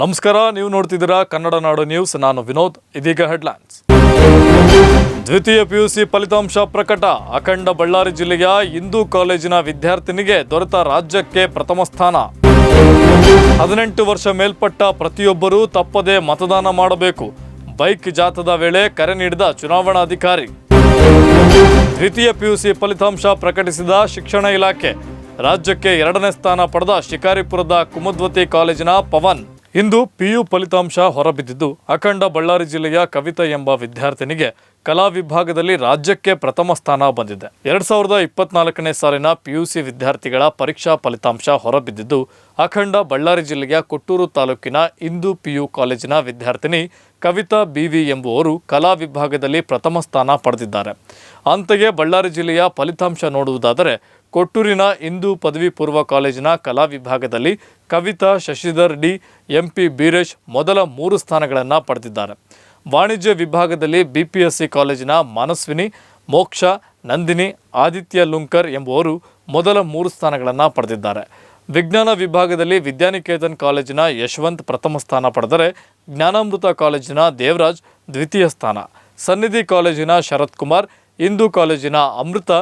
ನಮಸ್ಕಾರ, ನೀವು ನೋಡ್ತಿದ್ದೀರಾ ಕನ್ನಡ ನಾಡು ನ್ಯೂಸ್. ನಾನು ವಿನೋದ್, ಇದೀಗ ಹೆಡ್ಲೈನ್ಸ್. ದ್ವಿತೀಯ ಪಿಯುಸಿ ಫಲಿತಾಂಶ ಪ್ರಕಟ. ಅಖಂಡ ಬಳ್ಳಾರಿ ಜಿಲ್ಲೆಯ ಹಿಂದೂ ಕಾಲೇಜಿನ ವಿದ್ಯಾರ್ಥಿನಿಗೆ ದೊರೆತ ರಾಜ್ಯಕ್ಕೆ ಪ್ರಥಮ ಸ್ಥಾನ. ಹದಿನೆಂಟು ವರ್ಷ ಮೇಲ್ಪಟ್ಟ ಪ್ರತಿಯೊಬ್ಬರೂ ತಪ್ಪದೇ ಮತದಾನ ಮಾಡಬೇಕು. ಬೈಕ್ ಜಾಥದ ವೇಳೆ ಕರೆ ನೀಡಿದ ಚುನಾವಣಾಧಿಕಾರಿ. ದ್ವಿತೀಯ ಪಿಯುಸಿ ಫಲಿತಾಂಶ ಪ್ರಕಟಿಸಿದ ಶಿಕ್ಷಣ ಇಲಾಖೆ. ರಾಜ್ಯಕ್ಕೆ ಎರಡನೇ ಸ್ಥಾನ ಪಡೆದ ಶಿಕಾರಿಪುರದ ಕುಮದ್ವತಿ ಕಾಲೇಜಿನ ಪವನ್. ಇಂದು ಪಿಯು ಫಲಿತಾಂಶ ಹೊರಬಿದ್ದಿದ್ದು, ಅಖಂಡ ಬಳ್ಳಾರಿ ಜಿಲ್ಲೆಯ ಕವಿತಾ ಎಂಬ ವಿದ್ಯಾರ್ಥಿನಿಗೆ ಕಲಾ ವಿಭಾಗದಲ್ಲಿ ರಾಜ್ಯಕ್ಕೆ ಪ್ರಥಮ ಸ್ಥಾನ ಬಂದಿದೆ. ಎರಡ್ ಸಾವಿರದ ಇಪ್ಪತ್ನಾಲ್ಕನೇ ಸಾಲಿನ ಪಿಯುಸಿ ವಿದ್ಯಾರ್ಥಿಗಳ ಪರೀಕ್ಷಾ ಫಲಿತಾಂಶ ಹೊರಬಿದ್ದಿದ್ದು, ಅಖಂಡ ಬಳ್ಳಾರಿ ಜಿಲ್ಲೆಯ ಕೊಟ್ಟೂರು ತಾಲೂಕಿನ ಇಂದು ಪಿಯು ಕಾಲೇಜಿನ ವಿದ್ಯಾರ್ಥಿನಿ ಕವಿತಾ ಬಿವಿ ಎಂಬುವರು ಕಲಾ ವಿಭಾಗದಲ್ಲಿ ಪ್ರಥಮ ಸ್ಥಾನ ಪಡೆದಿದ್ದಾರೆ. ಅಂತೆಯೇ ಬಳ್ಳಾರಿ ಜಿಲ್ಲೆಯ ಫಲಿತಾಂಶ ನೋಡುವುದಾದರೆ ಕೊಟ್ಟೂರಿನ ಹಿಂದೂ ಪದವಿ ಪೂರ್ವ ಕಾಲೇಜಿನ ಕಲಾ ವಿಭಾಗದಲ್ಲಿ Kavitha, Shashidhar, D, M P Beeresh ಮೊದಲ ಮೂರು ಸ್ಥಾನಗಳನ್ನು ಪಡೆದಿದ್ದಾರೆ. ವಾಣಿಜ್ಯ ವಿಭಾಗದಲ್ಲಿ ಬಿಪಿಎಸ್ಸಿ ಕಾಲೇಜಿನ ಮನಸ್ವಿನಿ, ಮೋಕ್ಷ, ನಂದಿನಿ, ಆದಿತ್ಯ ಲುಂಕರ್ ಎಂಬುವರು ಮೊದಲ ಮೂರು ಸ್ಥಾನಗಳನ್ನು ಪಡೆದಿದ್ದಾರೆ. ವಿಜ್ಞಾನ ವಿಭಾಗದಲ್ಲಿ ವಿದ್ಯಾನಿಕೇತನ್ ಕಾಲೇಜಿನ ಯಶವಂತ್ ಪ್ರಥಮ ಸ್ಥಾನ ಪಡೆದರೆ ಜ್ಞಾನಾಮೃತ ಕಾಲೇಜಿನ ದೇವರಾಜ್ ದ್ವಿತೀಯ ಸ್ಥಾನ. ಸನ್ನಿಧಿ ಕಾಲೇಜಿನ ಶರತ್ ಕುಮಾರ್ ಹಿಂದೂ ಕಾಲೇಜಿನ ಅಮೃತ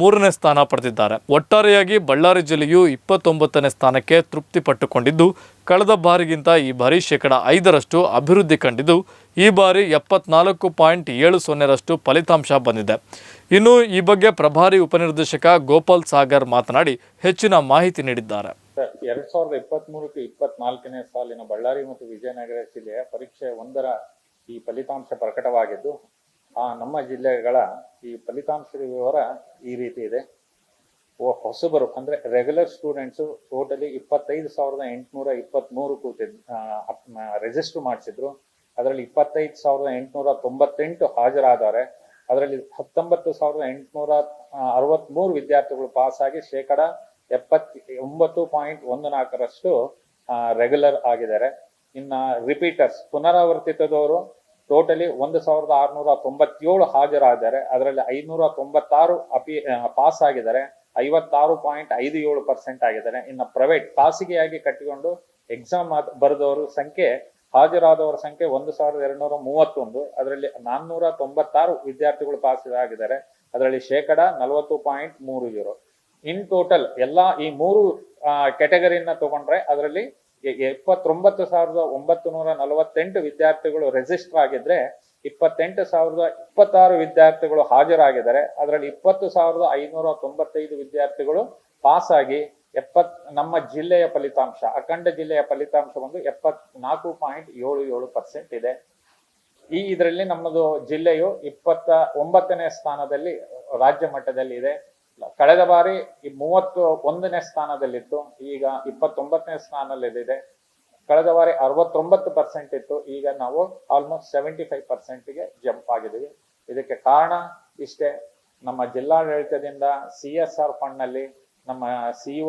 ಮೂರನೇ ಸ್ಥಾನ ಪಡೆದಿದ್ದಾರೆ. ಒಟ್ಟಾರೆಯಾಗಿ ಬಳ್ಳಾರಿ ಜಿಲ್ಲೆಯು ಇಪ್ಪತ್ತೊಂಬತ್ತನೇ ಸ್ಥಾನಕ್ಕೆ ತೃಪ್ತಿ ಪಟ್ಟುಕೊಂಡಿದ್ದು ಕಳೆದ ಬಾರಿಗಿಂತ ಈ ಬಾರಿ ಶೇಕಡ ಐದರಷ್ಟು ಅಭಿವೃದ್ಧಿ ಕಂಡಿದ್ದು, ಈ ಬಾರಿ ಎಪ್ಪತ್ನಾಲ್ಕು ಪಾಯಿಂಟ್ ಏಳು ಸೊನ್ನೆರಷ್ಟು ಫಲಿತಾಂಶ ಬಂದಿದೆ. ಇನ್ನು ಈ ಬಗ್ಗೆ ಪ್ರಭಾರಿ ಉಪನಿರ್ದೇಶಕ ಗೋಪಾಲ್ ಸಾಗರ್ ಮಾತನಾಡಿ ಹೆಚ್ಚಿನ ಮಾಹಿತಿ ನೀಡಿದ್ದಾರೆ. ಎರಡ್ ಸಾವಿರದ ಇಪ್ಪತ್ತ್ ಮೂರಕ್ಕೆ ಇಪ್ಪತ್ನಾಲ್ಕನೇ ಸಾಲಿನ ಬಳ್ಳಾರಿ ಮತ್ತು ವಿಜಯನಗರ ಜಿಲ್ಲೆಯ ಪರೀಕ್ಷೆ ಒಂದರ ಈ ಫಲಿತಾಂಶ ಪ್ರಕಟವಾಗಿದ್ದು ಆ ನಮ್ಮ ಜಿಲ್ಲೆಗಳ ಈ ಫಲಿತಾಂಶದ ವಿವರ ಈ ರೀತಿ ಇದೆ. ಹೊಸಬರು ಅಂದ್ರೆ ರೆಗ್ಯುಲರ್ ಸ್ಟೂಡೆಂಟ್ಸ್ ಟೋಟಲಿ ಇಪ್ಪತ್ತೈದು ಸಾವಿರದ ಎಂಟುನೂರ ಇಪ್ಪತ್ಮೂರು ಕೂತಿದ್ ರಿಜಿಸ್ಟರ್ ಮಾಡಿಸಿದ್ರು. ಅದರಲ್ಲಿ ಇಪ್ಪತ್ತೈದು ಸಾವಿರದ ಎಂಟುನೂರ ತೊಂಬತ್ತೆಂಟು ಹಾಜರಾದವ್ರೆ. ಅದರಲ್ಲಿ ಹತ್ತೊಂಬತ್ತು ಸಾವಿರದ ಎಂಟುನೂರ ಅರವತ್ಮೂರು ವಿದ್ಯಾರ್ಥಿಗಳು ಪಾಸ್ ಆಗಿ ಶೇಕಡ ಎಪ್ಪತ್ ಒಂಬತ್ತು ಪಾಯಿಂಟ್ ಒಂದು ನಾಲ್ಕರಷ್ಟು ರೆಗ್ಯುಲರ್ ಆಗಿದ್ದಾರೆ. ಇನ್ನ ರಿಪೀಟರ್ಸ್ ಪುನರಾವರ್ತಿತದವರು ಟೋಟಲಿ ಒಂದು ಸಾವಿರದ ಆರುನೂರ ತೊಂಬತ್ತೇಳು ಹಾಜರಾದರೆ, ಅದರಲ್ಲಿ ಐನೂರ ತೊಂಬತ್ತಾರು ಅಪಿ ಪಾಸ್ ಆಗಿದ್ದಾರೆ, ಐವತ್ತಾರು ಪಾಯಿಂಟ್ ಐದು ಏಳು ಪರ್ಸೆಂಟ್ ಆಗಿದ್ದಾರೆ. ಇನ್ನು ಪ್ರೈವೇಟ್ ಖಾಸಗಿಯಾಗಿ ಕಟ್ಟಿಕೊಂಡು ಎಕ್ಸಾಮ್ ಬರೆದವರು ಸಂಖ್ಯೆ, ಹಾಜರಾದವರ ಸಂಖ್ಯೆ ಒಂದು ಸಾವಿರದ ಎರಡುನೂರ ಮೂವತ್ತೊಂದು, ಅದರಲ್ಲಿ ನಾನ್ನೂರ ತೊಂಬತ್ತಾರು ವಿದ್ಯಾರ್ಥಿಗಳು ಪಾಸ್ ಆಗಿದ್ದಾರೆ, ಅದರಲ್ಲಿ ಶೇಕಡ ನಲವತ್ತು ಪಾಯಿಂಟ್ ಮೂರು ಜೀರೋ ಇನ್ ಟೋಟಲ್ ಎಲ್ಲಾ ಈ ಮೂರು ಕ್ಯಾಟಗರಿಯನ್ನ ತಗೊಂಡ್ರೆ ಅದರಲ್ಲಿ ಎಪ್ಪತ್ತೊಂಬತ್ತು ಸಾವಿರದ ಒಂಬತ್ತು ನೂರ ನಲವತ್ತೆಂಟು ವಿದ್ಯಾರ್ಥಿಗಳು ರಿಜಿಸ್ಟರ್ ಆಗಿದ್ರೆ, ಇಪ್ಪತ್ತೆಂಟು ಸಾವಿರದ ಇಪ್ಪತ್ತಾರು ವಿದ್ಯಾರ್ಥಿಗಳು ಹಾಜರಾಗಿದ್ದಾರೆ. ಅದರಲ್ಲಿ ಇಪ್ಪತ್ತು ಸಾವಿರದ ಐನೂರ ತೊಂಬತ್ತೈದು ವಿದ್ಯಾರ್ಥಿಗಳು ಪಾಸ್ ಆಗಿ ಎಪ್ಪತ್, ನಮ್ಮ ಜಿಲ್ಲೆಯ ಫಲಿತಾಂಶ, ಅಖಂಡ ಜಿಲ್ಲೆಯ ಫಲಿತಾಂಶ ಒಂದು ಎಪ್ಪತ್ನಾಲ್ಕು ಪಾಯಿಂಟ್ ಏಳು ಏಳು ಪರ್ಸೆಂಟ್ ಇದೆ. ಈ ಇದರಲ್ಲಿ ನಮ್ಮದು ಜಿಲ್ಲೆಯು ಇಪ್ಪತ್ತ ಒಂಬತ್ತನೇ ಸ್ಥಾನದಲ್ಲಿ, ರಾಜ್ಯ ಮಟ್ಟದಲ್ಲಿ ಇದೆ. ಕಳೆದ ಬಾರಿ ಈ ಮೂವತ್ತು ಒಂದನೇ ಸ್ಥಾನದಲ್ಲಿತ್ತು, ಈಗ ಇಪ್ಪತ್ತೊಂಬತ್ತನೇ ಸ್ಥಾನದಲ್ಲಿದೆ. ಕಳೆದ ಬಾರಿ ಅರವತ್ತೊಂಬತ್ತು ಪರ್ಸೆಂಟ್ ಇತ್ತು, ಈಗ ನಾವು ಆಲ್ಮೋಸ್ಟ್ ಸೆವೆಂಟಿ ಫೈವ್ ಪರ್ಸೆಂಟ್ಗೆ ಜಂಪ್ ಆಗಿದ್ದೀವಿ. ಇದಕ್ಕೆ ಕಾರಣ ಇಷ್ಟೇ, ನಮ್ಮ ಜಿಲ್ಲಾಡಳಿತದಿಂದ ಸಿ ಎಸ್ ಆರ್ ಫಂಡ್ನಲ್ಲಿ ನಮ್ಮ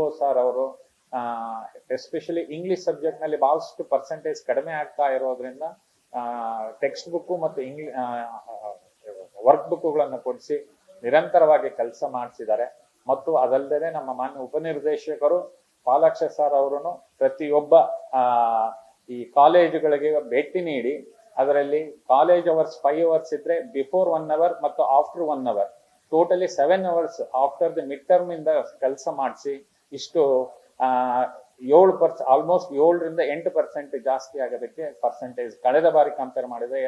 ಒ ಸರ್ ಅವರು ಎಸ್ಪೆಷಲಿ ಇಂಗ್ಲಿಷ್ ಸಬ್ಜೆಕ್ಟ್ನಲ್ಲಿ ಬಹಳಷ್ಟು ಪರ್ಸೆಂಟೇಜ್ ಕಡಿಮೆ ಆಗ್ತಾ ಇರೋದ್ರಿಂದ ಟೆಕ್ಸ್ಟ್ ಬುಕ್ಕು ಮತ್ತು ಇಂಗ್ಲಿ ವರ್ಕ್ ಬುಕ್ಗಳನ್ನು ಕೊಡಿಸಿ ನಿರಂತರವಾಗಿ ಕೆಲಸ ಮಾಡಿಸಿದ್ದಾರೆ. ಮತ್ತು ಅದಲ್ಲದೆ ನಮ್ಮ ಮಾನ್ಯ ಉಪನಿರ್ದೇಶಕರು ಪಾಲಾಕ್ಷ ಸರ್ ಅವರನ್ನು ಪ್ರತಿಯೊಬ್ಬ ಈ ಕಾಲೇಜುಗಳಿಗೆ ಭೇಟಿ ನೀಡಿ, ಅದರಲ್ಲಿ ಕಾಲೇಜ್ ಅವರ್ಸ್ ಫೈವ್ ಅವರ್ಸ್ ಇದ್ರೆ ಬಿಫೋರ್ ಒನ್ ಅವರ್ ಮತ್ತು after one hour totally seven hours after the mid term ಇಂದ ಕೆಲಸ ಮಾಡಿಸಿ, ಇಷ್ಟು ಏಳು ಪರ್ಸ್ ಆಲ್ಮೋಸ್ಟ್ ಏಳರಿಂದ ಎಂಟು ಪರ್ಸೆಂಟ್ ಜಾಸ್ತಿ ಆಗೋದಕ್ಕೆ ಪರ್ಸೆಂಟೇಜ್ ಕಳೆದ ಬಾರಿ ಕಂಪೇರ್ ಮಾಡಿದ್ರೆ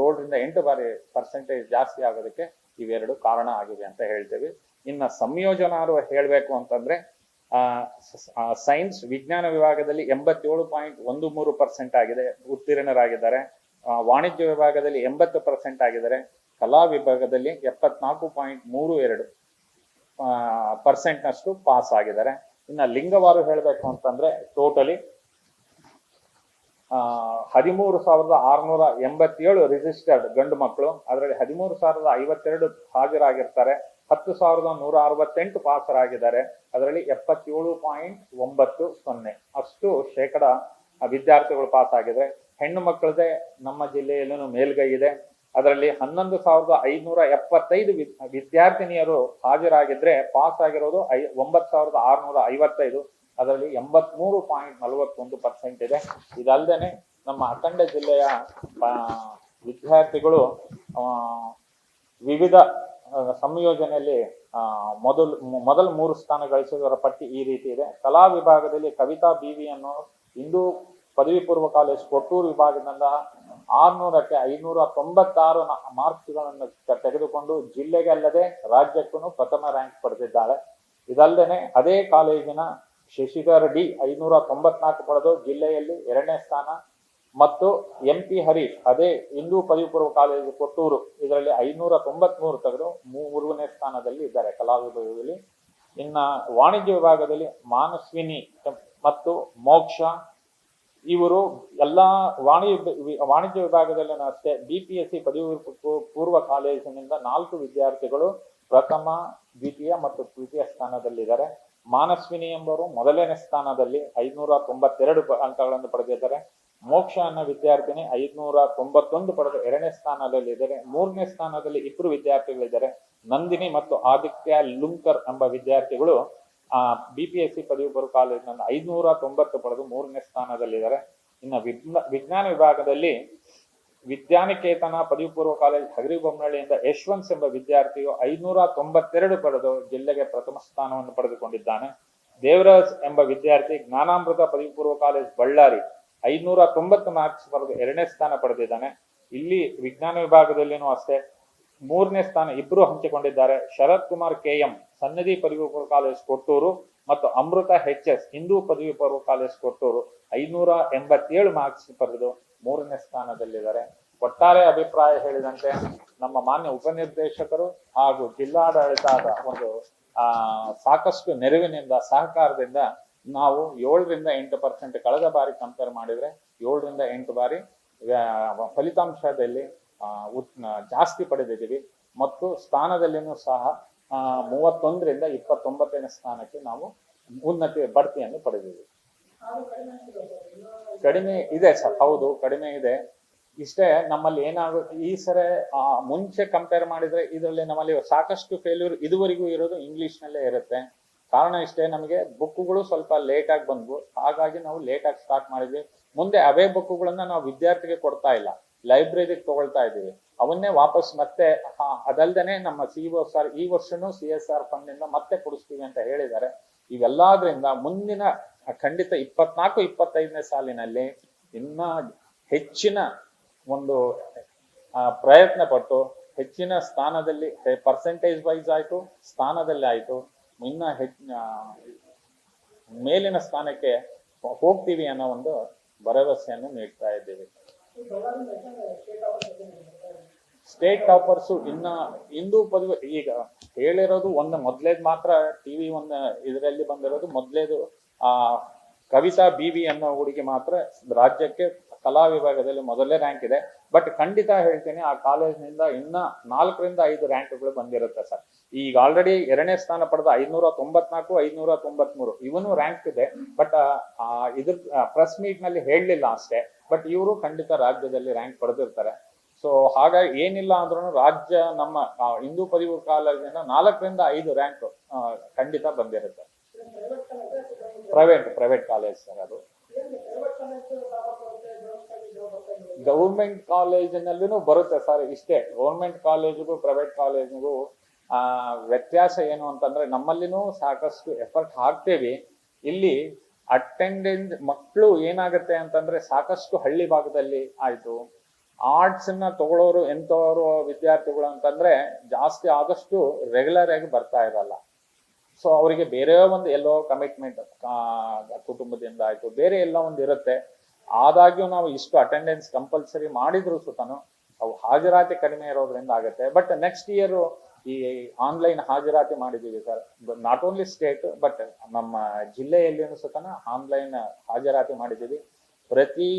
ಏಳರಿಂದ ಎಂಟು ಬಾರಿ ಪರ್ಸೆಂಟೇಜ್ ಜಾಸ್ತಿ ಆಗೋದಕ್ಕೆ ಇವೆರಡು ಕಾರಣ ಆಗಿದೆ ಅಂತ ಹೇಳ್ತೇವೆ. ಇನ್ನ ಸಂಯೋಜನಾರು ಹೇಳಬೇಕು ಅಂತಂದ್ರೆ ಸೈನ್ಸ್ ವಿಜ್ಞಾನ ವಿಭಾಗದಲ್ಲಿ ಎಂಬತ್ತೇಳು ಪಾಯಿಂಟ್ ಒಂದು ಮೂರು ಪರ್ಸೆಂಟ್ ಆಗಿದೆ ಉತ್ತೀರ್ಣರಾಗಿದ್ದಾರೆ. ಆ, ವಾಣಿಜ್ಯ ವಿಭಾಗದಲ್ಲಿ ಎಂಬತ್ತು ಪರ್ಸೆಂಟ್ ಆಗಿದ್ದಾರೆ ಕಲಾ ವಿಭಾಗದಲ್ಲಿ ಎಪ್ಪತ್ನಾಲ್ಕು ಪಾಯಿಂಟ್ ಮೂರು ಎರಡು ಪರ್ಸೆಂಟ್ ನಷ್ಟು ಪಾಸ್ ಆಗಿದ್ದಾರೆ. ಇನ್ನ ಲಿಂಗವಾರು ಹೇಳಬೇಕು ಅಂತಂದ್ರೆ ಟೋಟಲಿ ಹದಿಮೂರು ಸಾವಿರದ ಆರುನೂರ ಎಂಬತ್ತೇಳು ರಿಜಿಸ್ಟರ್ಡ್ ಗಂಡು ಮಕ್ಕಳು. ಅದರಲ್ಲಿ ಹದಿಮೂರು ಸಾವಿರದ ಐವತ್ತೆರಡು ಹಾಜರಾಗಿರ್ತಾರೆ. ಹತ್ತು ಸಾವಿರದ ನೂರ ಅರವತ್ತೆಂಟು ಪಾಸರಾಗಿದ್ದಾರೆ. ಅದರಲ್ಲಿ ಎಪ್ಪತ್ತೇಳು ಪಾಯಿಂಟ್ ಒಂಬತ್ತು ಸೊನ್ನೆ. ಅಷ್ಟು ಶೇಕಡ ವಿದ್ಯಾರ್ಥಿಗಳು ಪಾಸ್ ಆಗಿದೆ ಹೆಣ್ಣು ಮಕ್ಕಳದೇ ನಮ್ಮ ಜಿಲ್ಲೆಯಲ್ಲೂ ಮೇಲ್ಗೈ ಇದೆ. ಅದರಲ್ಲಿ ಹನ್ನೊಂದು ಸಾವಿರದ ಐನೂರ ಎಪ್ಪತ್ತೈದು ವಿದ್- ವಿದ್ಯಾರ್ಥಿನಿಯರು ಹಾಜರಾಗಿದ್ರೆ ಪಾಸ್ ಆಗಿರೋದು ಐ, ಒಂಬತ್ತು ಸಾವಿರದ ಆರುನೂರ ಐವತ್ತೈದು. ಅದರಲ್ಲಿ ಎಂಬತ್ಮೂರು ಪಾಯಿಂಟ್ ನಲವತ್ತೊಂದು ಪರ್ಸೆಂಟ್ ಇದೆ. ಇದಲ್ಲದೆ ನಮ್ಮ ಅಖಂಡ ಜಿಲ್ಲೆಯ ವಿದ್ಯಾರ್ಥಿಗಳು ವಿವಿಧ ಸಂಯೋಜನೆಯಲ್ಲಿ ಮೊದಲು ಮೊದಲು ಮೂರು ಸ್ಥಾನ ಗಳಿಸಿದವರ ಪಟ್ಟಿ ಈ ರೀತಿ ಇದೆ. ಕಲಾ ವಿಭಾಗದಲ್ಲಿ ಕವಿತಾ ಬಿ ಅನ್ನೋ ಹಿಂದೂ ಪದವಿ ಪೂರ್ವ ಕಾಲೇಜ್ ಕೊಟ್ಟೂರು ವಿಭಾಗದಿಂದ ಆರ್ನೂರಕ್ಕೆ ಐನೂರ ತೊಂಬತ್ತಾರು ಮಾರ್ಕ್ಸ್ಗಳನ್ನು ತೆಗೆದುಕೊಂಡು ಜಿಲ್ಲೆಗೆ ಅಲ್ಲದೆ ರಾಜ್ಯಕ್ಕೂ ಪ್ರಥಮ ರ್ಯಾಂಕ್ ಪಡೆದಿದ್ದಾಳೆ ಇದಲ್ಲದೆ ಅದೇ ಕಾಲೇಜಿನ ಶಶಿಧರ್ ಡಿ ಐನೂರ ತೊಂಬತ್ನಾಲ್ಕು ಪಡೆದು ಜಿಲ್ಲೆಯಲ್ಲಿ ಎರಡನೇ ಸ್ಥಾನ ಮತ್ತು ಎಂ ಪಿ ಹರೀಶ್, ಅದೇ ಹಿಂದೂ ಪದವಿ ಪೂರ್ವ ಕಾಲೇಜು ಕೊಟ್ಟೂರು. ಇದರಲ್ಲಿ ಐನೂರ ತೊಂಬತ್ಮೂರು ತೆಗೆದು ಮೂರನೇ ಸ್ಥಾನದಲ್ಲಿ ಇದ್ದಾರೆ ಕಲಾ ವಿಭಾಗದಲ್ಲಿ ಇನ್ನ ವಾಣಿಜ್ಯ ವಿಭಾಗದಲ್ಲಿ ಮಾನಸ್ವಿನಿ ಮತ್ತು ಮೋಕ್ಷ. ಇವರು ಎಲ್ಲ ವಾಣಿಜ್ಯ ವಾಣಿಜ್ಯ ವಿಭಾಗದಲ್ಲಿ ಅಷ್ಟೇ ಬಿ ಪಿ ಎಸ್ ಸಿ ಪದವಿ ಪೂರ್ವ ಕಾಲೇಜಿನಿಂದ ನಾಲ್ಕು ವಿದ್ಯಾರ್ಥಿಗಳು ಪ್ರಥಮ, ದ್ವಿತೀಯ ಮತ್ತು ತೃತೀಯ ಸ್ಥಾನದಲ್ಲಿದ್ದಾರೆ. ಮಾನಸ್ವಿನಿ ಎಂಬವರು ಮೊದಲನೇ ಸ್ಥಾನದಲ್ಲಿ ಐದುನೂರ ತೊಂಬತ್ತೆರಡು ಅಂಕಗಳನ್ನು ಪಡೆದಿದ್ದಾರೆ. ಮೋಕ್ಷ ಅನ್ನೋ ವಿದ್ಯಾರ್ಥಿನಿ ಐದುನೂರ ತೊಂಬತ್ತೊಂದು ಪಡೆದು ಎರಡನೇ ಸ್ಥಾನದಲ್ಲಿ ಇದ್ದಾರೆ. ಮೂರನೇ ಸ್ಥಾನದಲ್ಲಿ ಇಬ್ಬರು ವಿದ್ಯಾರ್ಥಿಗಳಿದ್ದಾರೆ. ನಂದಿನಿ ಮತ್ತು ಆದಿತ್ಯ ಲುಂಕರ್ ಎಂಬ ವಿದ್ಯಾರ್ಥಿಗಳು, ಆ ಬಿ ಪಿ ಎಸ್ ಸಿ ಪದವಿ ಪೂರ್ವ ಕಾಲೇಜಿನಲ್ಲಿ ಐದುನೂರ ತೊಂಬತ್ತು ಪಡೆದು ಮೂರನೇ ಸ್ಥಾನದಲ್ಲಿದ್ದಾರೆ. ಇನ್ನು ವಿಜ್ಞ, ವಿಜ್ಞಾನ ವಿಭಾಗದಲ್ಲಿ ವಿದ್ಯಾನಿಕೇತನ ಪದವಿ ಪೂರ್ವ ಕಾಲೇಜ್ ಹಗರಿಬೊಮ್ಮನಹಳ್ಳಿಯಿಂದ ಯಶವಂತ್ ಎಂಬ ವಿದ್ಯಾರ್ಥಿಯು ಐನೂರ ತೊಂಬತ್ತೆರಡು ಪಡೆದು ಜಿಲ್ಲೆಗೆ ಪ್ರಥಮ ಸ್ಥಾನವನ್ನು ಪಡೆದುಕೊಂಡಿದ್ದಾನೆ. ದೇವರಾಜ್ ಎಂಬ ವಿದ್ಯಾರ್ಥಿ ಜ್ಞಾನಾಮೃತ ಪದವಿ ಪೂರ್ವ ಕಾಲೇಜ್ ಬಳ್ಳಾರಿ ಐನೂರ ತೊಂಬತ್ತು ಮಾರ್ಕ್ಸ್ ಪಡೆದು ಎರಡನೇ ಸ್ಥಾನ ಪಡೆದಿದ್ದಾನೆ. ಇಲ್ಲಿ ವಿಜ್ಞಾನ ವಿಭಾಗದಲ್ಲಿನೂ ಅಷ್ಟೇ ಮೂರನೇ ಸ್ಥಾನ ಇಬ್ಬರು ಹಂಚಿಕೊಂಡಿದ್ದಾರೆ. ಶರತ್ ಕುಮಾರ್ ಕೆ ಎಂ ಸನ್ನದಿ ಪದವಿ ಪೂರ್ವ ಕಾಲೇಜ್ ಕೊಟ್ಟೂರು ಮತ್ತು ಅಮೃತ ಎಚ್ ಎಸ್ ಹಿಂದೂ ಪದವಿ ಪೂರ್ವ ಕಾಲೇಜ್ ಕೊಟ್ಟೂರು. ಐನೂರ ಎಂಬತ್ತೇಳು ಮಾರ್ಕ್ಸ್ ಪಡೆದು ಮೂರನೇ ಸ್ಥಾನದಲ್ಲಿದ್ದಾರೆ. ಒಟ್ಟಾರೆ ಅಭಿಪ್ರಾಯ ಹೇಳಿದಂತೆ ನಮ್ಮ ಮಾನ್ಯ ಉಪನಿರ್ದೇಶಕರು ಹಾಗೂ ಜಿಲ್ಲಾಡಳಿತದ ಒಂದು, ಆ, ಸಾಕಷ್ಟು ನೆರವಿನಿಂದ, ಸಹಕಾರದಿಂದ ನಾವು ಏಳರಿಂದ ಎಂಟು ಪರ್ಸೆಂಟ್ ಕಳೆದ ಬಾರಿ ಕಂಪೇರ್ ಮಾಡಿದ್ರೆ ಏಳರಿಂದ ಎಂಟು ಬಾರಿ ಫಲಿತಾಂಶದಲ್ಲಿ ಉತ್- ಜಾಸ್ತಿ ಪಡೆದಿದ್ದೀವಿ. ಮತ್ತು ಸ್ಥಾನದಲ್ಲಿನೂ ಸಹ ಮೂವತ್ತೊಂದರಿಂದ ಇಪ್ಪತ್ತೊಂಬತ್ತನೇ ಸ್ಥಾನಕ್ಕೆ ನಾವು ಉನ್ನತಿ, ಬಡ್ತಿಯನ್ನು ಪಡೆದಿದ್ದೀವಿ. ಕಡಿಮೆ ಇದೆ ಸರ್, ಹೌದು, ಕಡಿಮೆ ಇದೆ. ಇಷ್ಟೇ ನಮ್ಮಲ್ಲಿ ಏನಾಗ, ಈ ಸರ ಮುಂಚೆ ಕಂಪೇರ್ ಮಾಡಿದ್ರೆ ಇದರಲ್ಲಿ ನಮ್ಮಲ್ಲಿ ಸಾಕಷ್ಟು ಫೇಲ್ಯೂರ್ ಇದುವರೆಗೂ ಇರೋದು ಇಂಗ್ಲಿಷ್ ನಲ್ಲೇ ಇರುತ್ತೆ. ಕಾರಣ ಇಷ್ಟೇ, ನಮಗೆ ಬುಕ್ಗಳು ಸ್ವಲ್ಪ ಲೇಟ್ ಆಗಿ ಬಂದ್ವು. ಹಾಗಾಗಿ ನಾವು ಲೇಟ್ ಆಗಿ ಸ್ಟಾರ್ಟ್ ಮಾಡಿದ್ವಿ. ಮುಂದೆ ಅವೇ ಬುಕ್ಗಳನ್ನ ನಾವು ವಿದ್ಯಾರ್ಥಿಗೆ ಕೊಡ್ತಾ ಇಲ್ಲ. ಲೈಬ್ರರಿಗೆ ತಗೊಳ್ತಾ ಇದ್ದೀವಿ. ಅವನ್ನೇ ವಾಪಸ್ ಮತ್ತೆ ಅದಲ್ಲದೆ ನಮ್ಮ ಸಿ ಒ ಸರ್ ಈ ವರ್ಷನೂ ಸಿ ಎಸ್ ಆರ್ ಫಂಡ್ ಇಂದ ಮತ್ತೆ ಕೊಡಿಸ್ತೀವಿ ಅಂತ ಹೇಳಿದ್ದಾರೆ. ಇವೆಲ್ಲಾದ್ರಿಂದ ಮುಂದಿನ ಖಂಡಿತ ಇಪ್ಪತ್ನಾಲ್ಕು, ಇಪ್ಪತ್ತೈದನೇ ಸಾಲಿನಲ್ಲಿ ಇನ್ನ ಹೆಚ್ಚಿನ ಒಂದು ಪ್ರಯತ್ನ ಪಟ್ಟು ಹೆಚ್ಚಿನ ಸ್ಥಾನದಲ್ಲಿ ಪರ್ಸೆಂಟೇಜ್ ವೈಸ್ ಆಯ್ತು, ಸ್ಥಾನದಲ್ಲಿ ಆಯ್ತು, ಇನ್ನ ಹೆಚ್ಚಿನ ಮೇಲಿನ ಸ್ಥಾನಕ್ಕೆ ಹೋಗ್ತೀವಿ ಅನ್ನೋ ಒಂದು ಭರವಸೆಯನ್ನು ನೀಡ್ತಾ ಇದ್ದೀವಿ. ಸ್ಟೇಟ್ ಟಾಪರ್ಸು ಇನ್ನ ಹಿಂದೂ ಪದವಿ, ಈಗ ಹೇಳಿರೋದು ಒಂದು ಮೊದ್ಲೇದ್ ಮಾತ್ರ ಟಿವಿ ಒಂದು ಇದರಲ್ಲಿ ಬಂದಿರೋದು ಮೊದ್ಲೇದು ಆ ಕವಿತಾ ಬಿ ವಿ ಅನ್ನೋ ಹುಡುಗಿ ಮಾತ್ರ ರಾಜ್ಯಕ್ಕೆ ಕಲಾ ವಿಭಾಗದಲ್ಲಿ ಮೊದಲೇ ರ್ಯಾಂಕ್ ಇದೆ. ಬಟ್ ಖಂಡಿತ ಹೇಳ್ತೀನಿ ಆ ಕಾಲೇಜಿನಿಂದ ಇನ್ನ ನಾಲ್ಕರಿಂದ ಐದು ರ್ಯಾಂಕ್ಗಳು ಬಂದಿರುತ್ತೆ ಸರ್. ಈಗ ಆಲ್ರೆಡಿ ಎರಡನೇ ಸ್ಥಾನ ಪಡೆದ ಐನೂರ ತೊಂಬತ್ನಾಲ್ಕು ಐನೂರ ತೊಂಬತ್ಮೂರು. ಇವನು ರ್ಯಾಂಕ್ ಇದೆ ಬಟ್ ಇದ್ರ ಪ್ರೆಸ್ ಮೀಟ್ನಲ್ಲಿ ಹೇಳಲಿಲ್ಲ ಅಷ್ಟೇ. ಬಟ್ ಇವರು ಖಂಡಿತ ರಾಜ್ಯದಲ್ಲಿ ರ್ಯಾಂಕ್ ಪಡೆದಿರ್ತಾರೆ. ಸೊ ಹಾಗಾಗಿ ಏನಿಲ್ಲ ಅಂದ್ರೂ ರಾಜ್ಯ ನಮ್ಮ ಆ, ಹಿಂದೂ ಪದವಿ ಕಾಲೇಜಿನ ನಾಲ್ಕರಿಂದ ಐದು ರ್ಯಾಂಕ್ ಖಂಡಿತ ಬಂದಿರುತ್ತೆ. ಪ್ರೈವೇಟ್ ಪ್ರೈವೇಟ್ ಕಾಲೇಜ್ ಸರ್ ಅದು. ಗೌರ್ಮೆಂಟ್ ಕಾಲೇಜಿನಲ್ಲೂ ಬರುತ್ತೆ ಸರ್ ಇಷ್ಟೇ. ಗೌರ್ಮೆಂಟ್ ಕಾಲೇಜಿಗೂ ಪ್ರೈವೇಟ್ ಕಾಲೇಜಿಗೂ ವ್ಯತ್ಯಾಸ ಏನು ಅಂತಂದ್ರೆ ನಮ್ಮಲ್ಲಿನೂ ಸಾಕಷ್ಟು ಎಫರ್ಟ್ ಹಾಕ್ತೇವೆ. ಇಲ್ಲಿ ಅಟೆಂಡೆನ್ಸ್ ಮಕ್ಕಳು ಏನಾಗುತ್ತೆ ಅಂತಂದ್ರೆ ಸಾಕಷ್ಟು ಹಳ್ಳಿ ಭಾಗದಲ್ಲಿ ಆಯಿತು. ಆರ್ಟ್ಸ್ನ ತಗೊಳ್ಳೋರು ಎಂತವರು ವಿದ್ಯಾರ್ಥಿಗಳು ಅಂತಂದ್ರೆ ಜಾಸ್ತಿ ಆದಷ್ಟು ರೆಗ್ಯುಲರ್ ಆಗಿ ಬರ್ತಾ ಇರಲ್ಲ. ಸೊ ಅವರಿಗೆ ಬೇರೆ ಒಂದು ಎಲ್ಲೋ ಕಮಿಟ್ಮೆಂಟ್ ಕುಟುಂಬದಿಂದ ಆಯ್ತು, ಬೇರೆ ಎಲ್ಲ ಒಂದು ಇರುತ್ತೆ. ಆದಾಗ್ಯೂ ನಾವು ಇಷ್ಟು ಅಟೆಂಡೆನ್ಸ್ ಕಂಪಲ್ಸರಿ ಮಾಡಿದ್ರು ಸುತನು, ಅವು ಹಾಜರಾತಿ ಕಡಿಮೆ ಇರೋದ್ರಿಂದ ಆಗುತ್ತೆ. ಬಟ್ ನೆಕ್ಸ್ಟ್ ಇಯರ್ ಈ ಆನ್ಲೈನ್ ಹಾಜರಾತಿ ಮಾಡಿದ್ದೀವಿ sir. Not only state but ನಮ್ಮ ಜಿಲ್ಲೆಯಲ್ಲಿನೂ ಸುತನ ಆನ್ಲೈನ್ ಹಾಜರಾತಿ ಮಾಡಿದ್ದೀವಿ. ಪ್ರತಿ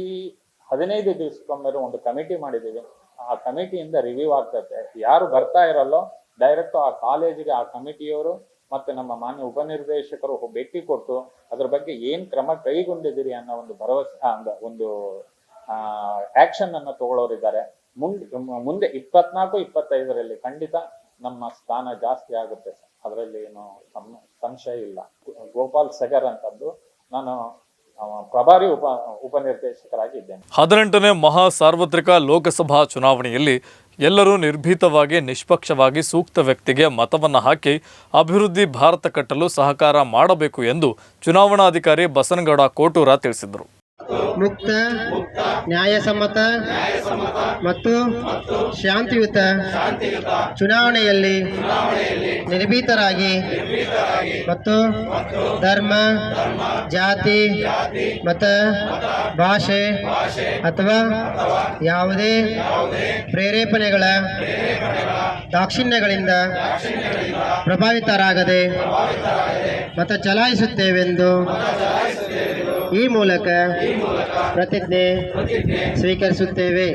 ಹದಿನೈದು ದಿವಸಕ್ಕೊಮ್ಮೆ ಒಂದು ಕಮಿಟಿ ಮಾಡಿದ್ದೀವಿ. ಆ ಕಮಿಟಿಯಿಂದ ರಿವ್ಯೂ ಆಗ್ತದೆ. ಯಾರು ಬರ್ತಾ ಇರಲ್ಲೋ ಡೈರೆಕ್ಟ್ ಆ ಕಾಲೇಜಿಗೆ ಆ ಕಮಿಟಿಯವರು ಮತ್ತೆ ನಮ್ಮ ಮಾನ್ಯ ಉಪನಿರ್ದೇಶಕರು ಭೇಟಿ ಕೊಟ್ಟು ಅದ್ರ ಬಗ್ಗೆ ಏನ್ ಕ್ರಮ ಕೈಗೊಂಡಿದ್ದೀರಿ ಅನ್ನೋ ಒಂದು ಭರವಸೆ ಒಂದು- ಆ್ಯಕ್ಷನ್ ಅನ್ನ ತಗೊಳ್ಳೋರಿದ್ದಾರೆ ಮುಂದೆ ಮುಂದೆ ಇಪ್ಪತ್ನಾಲ್ಕು, ಇಪ್ಪತ್ತೈದರಲ್ಲಿ ಖಂಡಿತ ನಮ್ಮ ಸ್ಥಾನ ಜಾಸ್ತಿ ಆಗುತ್ತೆ. ಅದರಲ್ಲಿ ಏನು ಸಂಶಯ ಇಲ್ಲ. ಗೋಪಾಲ್ ಸಗರ್ ಅಂತಂದು ನಾನು ಪ್ರಭಾರಿ ಉಪ, ಉಪನಿರ್ದೇಶಕರಾಗಿದ್ದೇನೆ. ಹದಿನೆಂಟನೇ ಮಹಾ ಸಾರ್ವತ್ರಿಕ ಲೋಕಸಭಾ ಚುನಾವಣೆಯಲ್ಲಿ ಎಲ್ಲರೂ ನಿರ್ಭೀತವಾಗಿ, ನಿಷ್ಪಕ್ಷವಾಗಿ ಸೂಕ್ತ ವ್ಯಕ್ತಿಗೆ ಮತವನ್ನು ಹಾಕಿ ಅಭಿವೃದ್ಧಿ ಭಾರತ ಕಟ್ಟಲು ಸಹಕಾರ ಮಾಡಬೇಕು ಎಂದು ಚುನಾವಣಾಧಿಕಾರಿ ಬಸನಗೌಡ ಕೋಟೂರ ತಿಳಿಸಿದರು. ಮುಕ್ತ, ನ್ಯಾಯಸಮ್ಮತ ಮತ್ತು ಶಾಂತಿಯುತ ಚುನಾವಣೆಯಲ್ಲಿ ನಿರ್ಭೀತರಾಗಿ ಮತ್ತು ಧರ್ಮ, ಜಾತಿ ಮತ ಭಾಷೆ ಅಥವಾ ಯಾವುದೇ ಪ್ರೇರೇಪಣೆಗಳ ದಾಕ್ಷಿಣ್ಯಗಳಿಂದ ಪ್ರಭಾವಿತರಾಗದೆ ಮತ ಚಲಾಯಿಸುತ್ತೇವೆಂದು ಈ ಮೂಲಕ ಪ್ರತಿಜ್ಞೆ ಸ್ವೀಕರಿಸುತ್ತೇವೆ.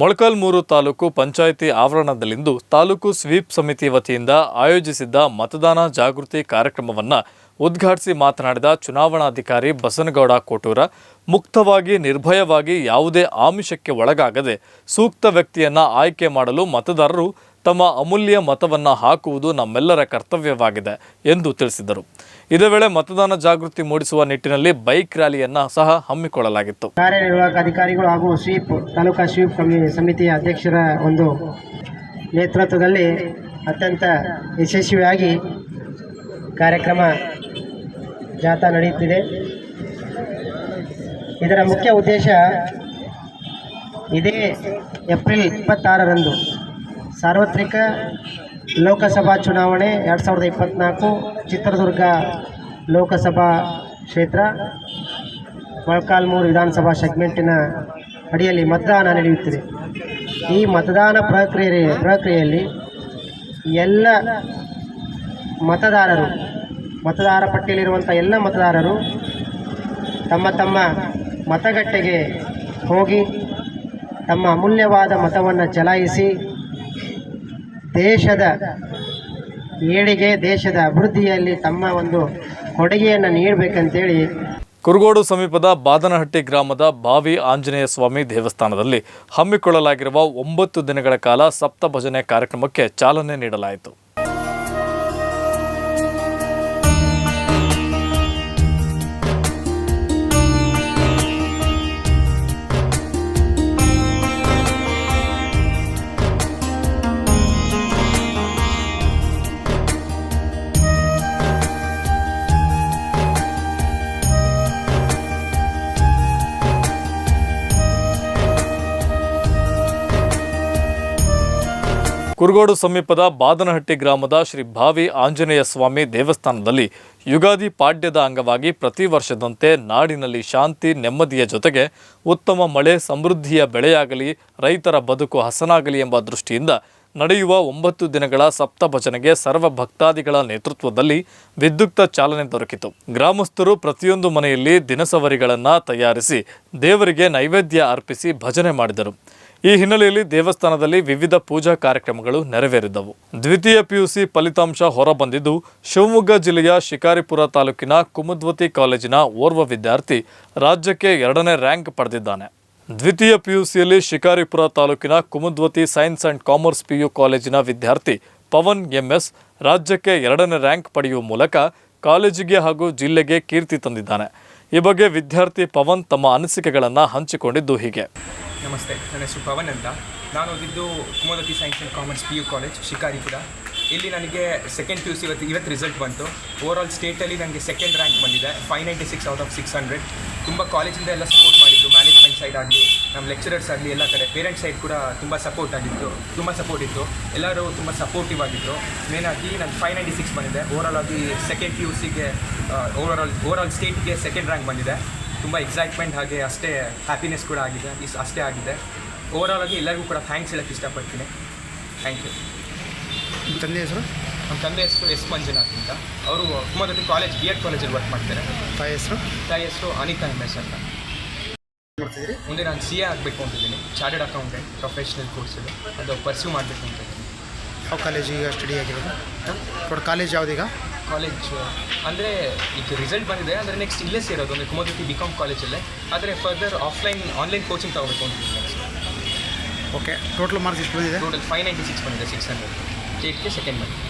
ಮೊಳಕಾಲ್ಮೂರು ತಾಲೂಕು ಪಂಚಾಯಿತಿ ಆವರಣದಲ್ಲಿಂದು ತಾಲೂಕು ಸ್ವೀಪ್ ಸಮಿತಿ ವತಿಯಿಂದ ಆಯೋಜಿಸಿದ್ದ ಮತದಾನ ಜಾಗೃತಿ ಕಾರ್ಯಕ್ರಮವನ್ನು ಉದ್ಘಾಟಿಸಿ ಮಾತನಾಡಿದ ಚುನಾವಣಾಧಿಕಾರಿ ಬಸನಗೌಡ ಕೋಟೂರ, ಮುಕ್ತವಾಗಿ ನಿರ್ಭಯವಾಗಿ ಯಾವುದೇ ಆಮಿಷಕ್ಕೆ ಒಳಗಾಗದೆ ಸೂಕ್ತ ವ್ಯಕ್ತಿಯನ್ನ ಆಯ್ಕೆ ಮಾಡಲು ಮತದಾರರು ತಮ್ಮ ಅಮೂಲ್ಯ ಮತವನ್ನು ಹಾಕುವುದು ನಮ್ಮೆಲ್ಲರ ಕರ್ತವ್ಯವಾಗಿದೆ ಎಂದು ತಿಳಿಸಿದರು. ಇದೇ ವೇಳೆ ಮತದಾನ ಜಾಗೃತಿ ಮೂಡಿಸುವ ನಿಟ್ಟಿನಲ್ಲಿ ಬೈಕ್ ರ್ಯಾಲಿಯನ್ನ ಸಹ ಹಮ್ಮಿಕೊಳ್ಳಲಾಗಿತ್ತು. ಕಾರ್ಯನಿರ್ವಾಹಕ ಅಧಿಕಾರಿಗಳು ಹಾಗೂ ಸ್ವೀಪ್ ತಾಲೂಕಾ ಸ್ವೀಪ್ ಸಮಿತಿಯ ಅಧ್ಯಕ್ಷರ ಒಂದು ನೇತೃತ್ವದಲ್ಲಿ ಅತ್ಯಂತ ಯಶಸ್ವಿಯಾಗಿ ಕಾರ್ಯಕ್ರಮ ಜಾಥಾ ನಡೆಯುತ್ತಿದೆ. ಇದರ ಮುಖ್ಯ ಉದ್ದೇಶ ಇದೇ ಏಪ್ರಿಲ್ ಇಪ್ಪತ್ತಾರರಂದು ಸಾರ್ವತ್ರಿಕ ಲೋಕಸಭಾ ಚುನಾವಣೆ ಎರಡು ಸಾವಿರದ ಇಪ್ಪತ್ತ್ನಾಲ್ಕು ಚಿತ್ರದುರ್ಗ ಲೋಕಸಭಾ ಕ್ಷೇತ್ರ ಮೊಳಕಾಲ್ಮೂರು ವಿಧಾನಸಭಾ ಸೆಗ್ಮೆಂಟಿನ ಅಡಿಯಲ್ಲಿ ಮತದಾನ ನಡೆಯುತ್ತಿದೆ. ಈ ಮತದಾನ ಪ್ರಕ್ರಿಯೆ, ಪ್ರಕ್ರಿಯೆಯಲ್ಲಿ ಎಲ್ಲ ಮತದಾರರು, ಮತದಾರ ಪಟ್ಟಿಯಲ್ಲಿರುವಂಥ ಎಲ್ಲ ಮತದಾರರು ತಮ್ಮ ತಮ್ಮ ಮತಗಟ್ಟೆಗೆ ಹೋಗಿ ತಮ್ಮ ಅಮೂಲ್ಯವಾದ ಮತವನ್ನು ಚಲಾಯಿಸಿ ದೇಶದ ಏಳಿಗೆ, ದೇಶದ ಅಭಿವೃದ್ಧಿಯಲ್ಲಿ ತಮ್ಮ ಒಂದು ಕೊಡುಗೆಯನ್ನು ನೀಡಬೇಕಂತೇಳಿ ಕುರುಗೋಡು ಸಮೀಪದ ಬಾದನಹಟ್ಟಿ ಗ್ರಾಮದ ಬಾವಿ ಆಂಜನೇಯ ಸ್ವಾಮಿ ದೇವಸ್ಥಾನದಲ್ಲಿ ಹಮ್ಮಿಕೊಳ್ಳಲಾಗಿರುವ ಒಂಬತ್ತು ದಿನಗಳ ಕಾಲ ಸಪ್ತ ಭಜನೆ ಕಾರ್ಯಕ್ರಮಕ್ಕೆ ಚಾಲನೆ ನೀಡಲಾಯಿತು. ಕುರುಗೋಡು ಸಮೀಪದ ಬಾದನಹಟ್ಟಿ ಗ್ರಾಮದ ಶ್ರೀ ಭಾವಿ ಆಂಜನೇಯ ಸ್ವಾಮಿ ದೇವಸ್ಥಾನದಲ್ಲಿ ಯುಗಾದಿ ಪಾಡ್ಯದ ಅಂಗವಾಗಿ ಪ್ರತಿ ವರ್ಷದಂತೆ ನಾಡಿನಲ್ಲಿ ಶಾಂತಿ, ನೆಮ್ಮದಿಯ ಜೊತೆಗೆ ಉತ್ತಮ ಮಳೆ, ಸಮೃದ್ಧಿಯ ಬೆಳೆಯಾಗಲಿ, ರೈತರ ಬದುಕು ಹಸನಾಗಲಿ ಎಂಬ ದೃಷ್ಟಿಯಿಂದ ನಡೆಯುವ ಒಂಬತ್ತು ದಿನಗಳ ಸಪ್ತ ಭಜನೆಗೆ ಸರ್ವ ಭಕ್ತಾದಿಗಳ ನೇತೃತ್ವದಲ್ಲಿ ವಿದ್ಯುಕ್ತ ಚಾಲನೆ ದೊರಕಿತು. ಗ್ರಾಮಸ್ಥರು ಪ್ರತಿಯೊಂದು ಮನೆಯಲ್ಲಿ ದಿನಸವರಿಗಳನ್ನು ತಯಾರಿಸಿ ದೇವರಿಗೆ ನೈವೇದ್ಯ ಅರ್ಪಿಸಿ ಭಜನೆ ಮಾಡಿದರು. ಈ ಹಿನ್ನೆಲೆಯಲ್ಲಿ ದೇವಸ್ಥಾನದಲ್ಲಿ ವಿವಿಧ ಪೂಜಾ ಕಾರ್ಯಕ್ರಮಗಳು ನೆರವೇರಿದ್ದವು ದ್ವಿತೀಯ ಪಿಯುಸಿ ಫಲಿತಾಂಶ ಹೊರಬಂದಿದ್ದು, ಶಿವಮೊಗ್ಗ ಜಿಲ್ಲೆಯ ಶಿಕಾರಿಪುರ ತಾಲೂಕಿನ ಕುಮದ್ವತಿ ಕಾಲೇಜಿನ ಓರ್ವ ವಿದ್ಯಾರ್ಥಿ ರಾಜ್ಯಕ್ಕೆ ಎರಡನೇ ರ್ಯಾಂಕ್ ಪಡೆದಿದ್ದಾನೆ. ದ್ವಿತೀಯ ಪಿಯುಸಿಯಲ್ಲಿ ಶಿಕಾರಿಪುರ ತಾಲೂಕಿನ Kumudvathi science and commerce P U ಕಾಲೇಜಿನ ವಿದ್ಯಾರ್ಥಿ ಪವನ್ ಎಂಎಸ್ ರಾಜ್ಯಕ್ಕೆ ಎರಡನೇ ರ್ಯಾಂಕ್ ಪಡೆಯುವ ಮೂಲಕ ಕಾಲೇಜಿಗೆ ಹಾಗೂ ಜಿಲ್ಲೆಗೆ ಕೀರ್ತಿ ತಂದಿದ್ದಾನೆ. ಈ ಬಗ್ಗೆ ವಿದ್ಯಾರ್ಥಿ ಪವನ್ ತಮ್ಮ ಅನಿಸಿಕೆಗಳನ್ನು ಹಂಚಿಕೊಂಡಿದ್ದು ಹೀಗೆ. ನಮಸ್ತೆ, ನನ್ನ ಹೆಸರು ಪವನ್ ಅಂತ. ನಾನು ಓದಿದ್ದು Kumudvathi science and commerce P U college, Shikaripura. ಇಲ್ಲಿ ನನಗೆ ಸೆಕೆಂಡ್ ಪಿ ಯು ಸಿ ಇವತ್ತು ಇವತ್ತು ರಿಸಲ್ಟ್ ಬಂತು. ಓವರ್ ಆಲ್ ಸ್ಟೇಟಲ್ಲಿ ನನಗೆ ಸೆಕೆಂಡ್ ರ್ಯಾಂಕ್ ಬಂದಿದೆ. Five ninety six out of six hundred ತುಂಬ ಕಾಲೇಜಿಂದ ಎಲ್ಲ ಸಪೋರ್ಟ್ ಮಾಡಿದ್ರು. ಮ್ಯಾನೇಜ್ಮೆಂಟ್ ಸೈಡ್ ಆಗಲಿ ನಮ್ಮ ಲೆಕ್ಚರರ್ಸ್ ಆಗಲಿ, ಎಲ್ಲ ಕಡೆ. ಪೇರೆಂಟ್ಸ್ ಸೈಡ್ ಕೂಡ ತುಂಬ ಸಪೋರ್ಟ್ ಆಗಿತ್ತು. ತುಂಬ ಸಪೋರ್ಟ್ ಇತ್ತು. ಎಲ್ಲರೂ ತುಂಬ ಸಪೋರ್ಟಿವ್ ಆಗಿತ್ತು ಮೇನ್ ಆಗಿ ನಾನು ಫೈವ್ ನೈಂಟಿ ಸಿಕ್ಸ್ ಬಂದಿದೆ. ಓವರ್ ಆಲ್ ಆಗಿ ಸೆಕೆಂಡ್ ಪಿ ಯು ಸಿಗೆ ಓವರ್ ಆಲ್ ಓವರ್ ಆಲ್ ಸ್ಟೇಟ್ಗೆ ಸೆಕೆಂಡ್ ರ್ಯಾಂಕ್ ಬಂದಿದೆ. ತುಂಬ ಎಕ್ಸೈಟ್ಮೆಂಟ್ ಹಾಗೆ ಅಷ್ಟೇ ಹ್ಯಾಪಿನೆಸ್ ಕೂಡ ಆಗಿದೆ. ಇಸ್, ಅಷ್ಟೇ ಆಗಿದೆ. ಓವರ್ ಆಲ್ ಆಗಿ ಎಲ್ಲರಿಗೂ ಕೂಡ ಥ್ಯಾಂಕ್ಸ್ ಹೇಳಕ್ಕೆ ಇಷ್ಟಪಡ್ತೀನಿ. ಥ್ಯಾಂಕ್ ಯು ನಿಮ್ಮ ತಂದೆ ಹೆಸರು? ನಮ್ಮ ತಂದೆ ಹೆಸರು ಎಸ್ ಮಂಜುನಾಥ್ ಅಂತ. ಅವರು ಕುಮಾರತಿ ಕಾಲೇಜ್ ಬಿ ಎಡ್ ಕಾಲೇಜಲ್ಲಿ ವರ್ಕ್ ಮಾಡ್ತಾರೆ. ತಾಯಿ ಹೆಸರು? ತಾಯಿ ಹೆಸರು ಅನಿತಾ ಎಸ್ ಅಂತ. ಮಾಡ್ತಿದ್ದೀರಿ ಮುಂದೆ ನಾನು ಸಿ ಎ ಆಗಬೇಕು ಅಂತಿದ್ದೀನಿ ಚಾರ್ಟೆಡ್ ಅಕೌಂಟೆಂಟ್ ಪ್ರೊಫೆಷ್ನಲ್ ಕೋರ್ಸಲ್ಲಿ ಅದು ಪರ್ಸ್ಯೂ ಮಾಡಬೇಕು ಅಂತ ಇದ್ದೀನಿ. ಯಾವ ಕಾಲೇಜ್ ಈಗ ಸ್ಟಡಿ ಆಗಿರೋದು? ಕೊಡ ಕಾಲೇಜ್ ಯಾವುದೀಗ? ಕಾಲೇಜ್ ಅಂದರೆ ಈಗ ರಿಸಲ್ಟ್ ಬಂದಿದೆ ಅಂದರೆ ನೆಕ್ಸ್ಟ್ ಇಲ್ಲೇ ಸೇರೋದು. ಅಂದರೆ ಕುಮಾರತಿ ಬಿ ಕಾಮ್ ಕಾಲೇಜಲ್ಲೇ ಆದರೆ ಫರ್ದರ್ ಆಫ್ಲೈನ್ ಆನ್ಲೈನ್ ಕೋಚಿಂಗ್ ತಗೋಬೇಕು ಅಂತಿದ್ದೀನಿ ಓಕೆ ಟೋಟಲ್ ಮಾರ್ಕ್ಸ್ ಎಷ್ಟು ಬಂದಿದೆ? ಟೋಟಲ್ ಫೈವ್ ನೈಂಟಿ ಸಿಕ್ಸ್ ಬಂದಿದೆ ಸಿಕ್ಸ್ ಹಂಡ್ರೆಡ್ ಏಟ್ಗೆ ಸೆಕೆಂಡ್ ಬಂದಿದೆ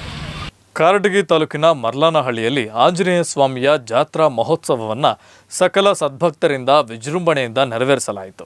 ಕಾರಟಗಿ ತಾಲೂಕಿನ ಮರ್ಲಾನಹಳ್ಳಿಯಲ್ಲಿ ಆಂಜನೇಯ ಸ್ವಾಮಿಯ ಜಾತ್ರಾ ಮಹೋತ್ಸವವನ್ನು ಸಕಲ ಸದ್ಭಕ್ತರಿಂದ ವಿಜೃಂಭಣೆಯಿಂದ ನೆರವೇರಿಸಲಾಯಿತು.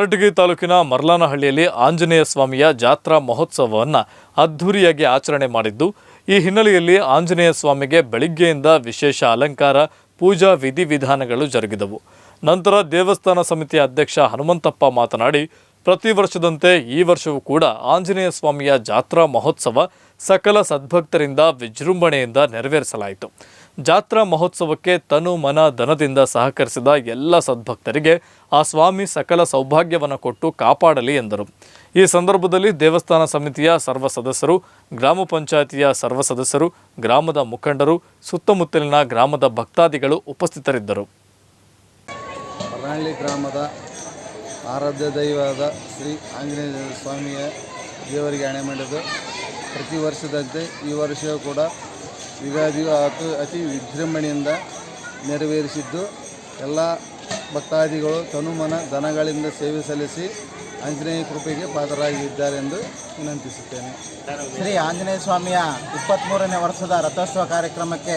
ಕಾರಟಗಿ ತಾಲೂಕಿನ ಮರ್ಲಾನಹಳ್ಳಿಯಲ್ಲಿ ಆಂಜನೇಯ ಸ್ವಾಮಿಯ ಜಾತ್ರಾ ಮಹೋತ್ಸವವನ್ನು ಅದ್ಧೂರಿಯಾಗಿ ಆಚರಣೆ ಮಾಡಿದ್ದು, ಈ ಹಿನ್ನೆಲೆಯಲ್ಲಿ ಆಂಜನೇಯ ಸ್ವಾಮಿಗೆ ಬೆಳಿಗ್ಗೆಯಿಂದ ವಿಶೇಷ ಅಲಂಕಾರ, ಪೂಜಾ ವಿಧಿವಿಧಾನಗಳು ಜರುಗಿದವು. ನಂತರ ದೇವಸ್ಥಾನ ಸಮಿತಿಯ ಅಧ್ಯಕ್ಷ ಹನುಮಂತಪ್ಪ ಮಾತನಾಡಿ, ಪ್ರತಿ ವರ್ಷದಂತೆ ಈ ವರ್ಷವೂ ಕೂಡ ಆಂಜನೇಯ ಸ್ವಾಮಿಯ ಜಾತ್ರಾ ಮಹೋತ್ಸವ ಸಕಲ ಸದ್ಭಕ್ತರಿಂದ ವಿಜೃಂಭಣೆಯಿಂದ ನೆರವೇರಿಸಲಾಯಿತು. ಜಾತ್ರಾ ಮಹೋತ್ಸವಕ್ಕೆ ತನು ಮನ ಧನದಿಂದ ಸಹಕರಿಸಿದ ಎಲ್ಲ ಸದ್ಭಕ್ತರಿಗೆ ಆ ಸ್ವಾಮಿ ಸಕಲ ಸೌಭಾಗ್ಯವನ್ನು ಕೊಟ್ಟು ಕಾಪಾಡಲಿ ಎಂದರು. ಈ ಸಂದರ್ಭದಲ್ಲಿ ದೇವಸ್ಥಾನ ಸಮಿತಿಯ ಸರ್ವ ಸದಸ್ಯರು, ಗ್ರಾಮ ಪಂಚಾಯತಿಯ ಸರ್ವ ಸದಸ್ಯರು, ಗ್ರಾಮದ ಮುಖಂಡರು, ಸುತ್ತಮುತ್ತಲಿನ ಗ್ರಾಮದ ಭಕ್ತಾದಿಗಳು ಉಪಸ್ಥಿತರಿದ್ದರು. ಗ್ರಾಮದ ಆರಾಧ್ಯ ದೈವದ ಶ್ರೀ ಆಂಜನೇಯ ಸ್ವಾಮಿಯ ದೇವರಿಗೆ ಹಣೆ ಮಾಡಿದ್ದು. ಪ್ರತಿ ವರ್ಷದಂತೆ ಈ ವರ್ಷವೂ ಕೂಡ ಯುಗಾದಿಗೂ ಅತಿ ಅತಿ ವಿಜೃಂಭಣೆಯಿಂದ ನೆರವೇರಿಸಿದ್ದು ಎಲ್ಲ ಭಕ್ತಾದಿಗಳು ತನುಮನ ದನಗಳಿಂದ ಸೇವೆ ಸಲ್ಲಿಸಿ ಆಂಜನೇಯ ಕೃಪೆಗೆ ಪಾತ್ರರಾಗಿದ್ದಾರೆಂದು ವಿನಂತಿಸುತ್ತೇನೆ. ಶ್ರೀ ಆಂಜನೇಯ ಸ್ವಾಮಿಯ ಇಪ್ಪತ್ತ್ಮೂರನೇ ವರ್ಷದ ರಥೋತ್ಸವ ಕಾರ್ಯಕ್ರಮಕ್ಕೆ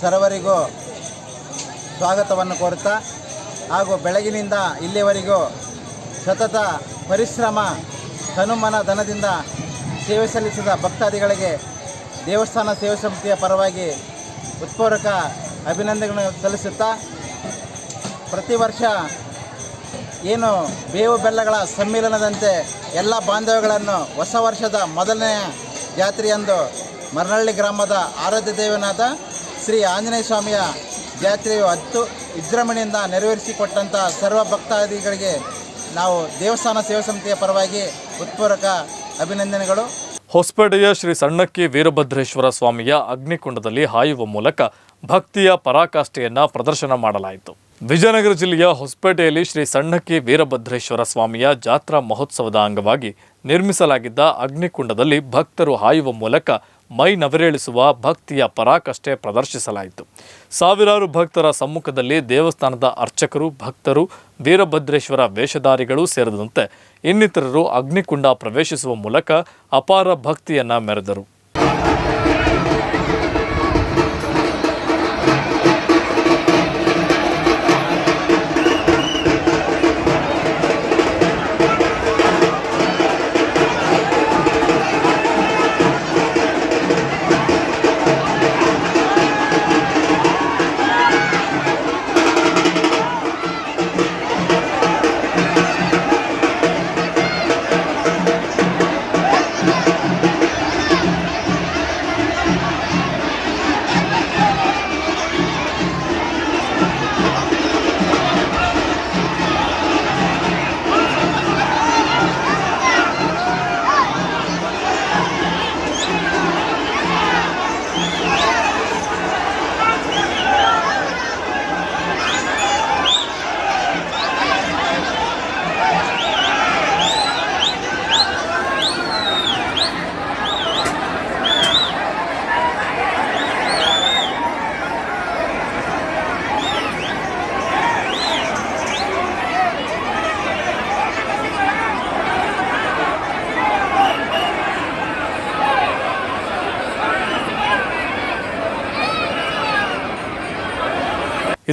ಸರ್ವರಿಗೂ ಸ್ವಾಗತವನ್ನು ಕೋರುತ್ತಾ ಹಾಗೂ ಬೆಳಗಿನಿಂದ ಇಲ್ಲಿಯವರೆಗೂ ಸತತ ಪರಿಶ್ರಮ ತನುಮನ ದನದಿಂದ ಸೇವೆ ಸಲ್ಲಿಸಿದ ಭಕ್ತಾದಿಗಳಿಗೆ ದೇವಸ್ಥಾನ ಸೇವಾ ಸಮಿತಿಯ ಪರವಾಗಿ ಉತ್ಪೂರ್ವಕ ಅಭಿನಂದನೆಗಳನ್ನು ಸಲ್ಲಿಸುತ್ತಾ ಪ್ರತಿ ವರ್ಷ ಏನು ಬೇವು ಬೆಲ್ಲಗಳ ಸಮ್ಮಿಲನದಂತೆ ಎಲ್ಲ ಬಾಂಧವ್ಯಗಳನ್ನು ಹೊಸ ವರ್ಷದ ಮೊದಲನೆಯ ಜಾತ್ರೆಯಂದು ಮರನಹಳ್ಳಿ ಗ್ರಾಮದ ಆರಾಧ್ಯ ದೇವನಾದ ಶ್ರೀ ಆಂಜನೇಯ ಸ್ವಾಮಿಯ ಜಾತ್ರೆಯು ಹತ್ತು ವಿಜೃಂಭಣೆಯಿಂದ ನೆರವೇರಿಸಿಕೊಟ್ಟಂಥ ಸರ್ವ ಭಕ್ತಾದಿಗಳಿಗೆ ನಾವು ದೇವಸ್ಥಾನ ಸೇವಾ ಸಮಿತಿಯ ಪರವಾಗಿ ಉತ್ಪೂರಕ ಅಭಿನಂದನೆಗಳು. ಹೊಸಪೇಟೆಯ ಶ್ರೀ ಸಣ್ಣಕ್ಕಿ ವೀರಭದ್ರೇಶ್ವರ ಸ್ವಾಮಿಯ ಅಗ್ನಿಕುಂಡದಲ್ಲಿ ಹಾಯುವ ಮೂಲಕ ಭಕ್ತಿಯ ಪರಾಕಾಷ್ಠೆಯನ್ನು ಪ್ರದರ್ಶನ ಮಾಡಲಾಯಿತು. ವಿಜಯನಗರ ಜಿಲ್ಲೆಯ ಹೊಸಪೇಟೆಯಲ್ಲಿ ಶ್ರೀ ಸಣ್ಣಕ್ಕಿ ವೀರಭದ್ರೇಶ್ವರ ಸ್ವಾಮಿಯ ಜಾತ್ರಾ ಮಹೋತ್ಸವದ ಅಂಗವಾಗಿ ನಿರ್ಮಿಸಲಾಗಿದ್ದ ಅಗ್ನಿಕುಂಡದಲ್ಲಿ ಭಕ್ತರು ಹಾಯುವ ಮೂಲಕ ಮೈ ನವರೇಳಿಸುವ ಭಕ್ತಿಯ ಪರಾಕಷ್ಟೆ ಪ್ರದರ್ಶಿಸಲಾಯಿತು. ಸಾವಿರಾರು ಭಕ್ತರ ಸಮ್ಮುಖದಲ್ಲಿ ದೇವಸ್ಥಾನದ ಅರ್ಚಕರು, ಭಕ್ತರು, ವೀರಭದ್ರೇಶ್ವರ ವೇಷಧಾರಿಗಳು ಸೇರಿದಂತೆ ಇನ್ನಿತರರು ಅಗ್ನಿಕುಂಡ ಪ್ರವೇಶಿಸುವ ಮೂಲಕ ಅಪಾರ ಭಕ್ತಿಯನ್ನು ಮೆರೆದರು.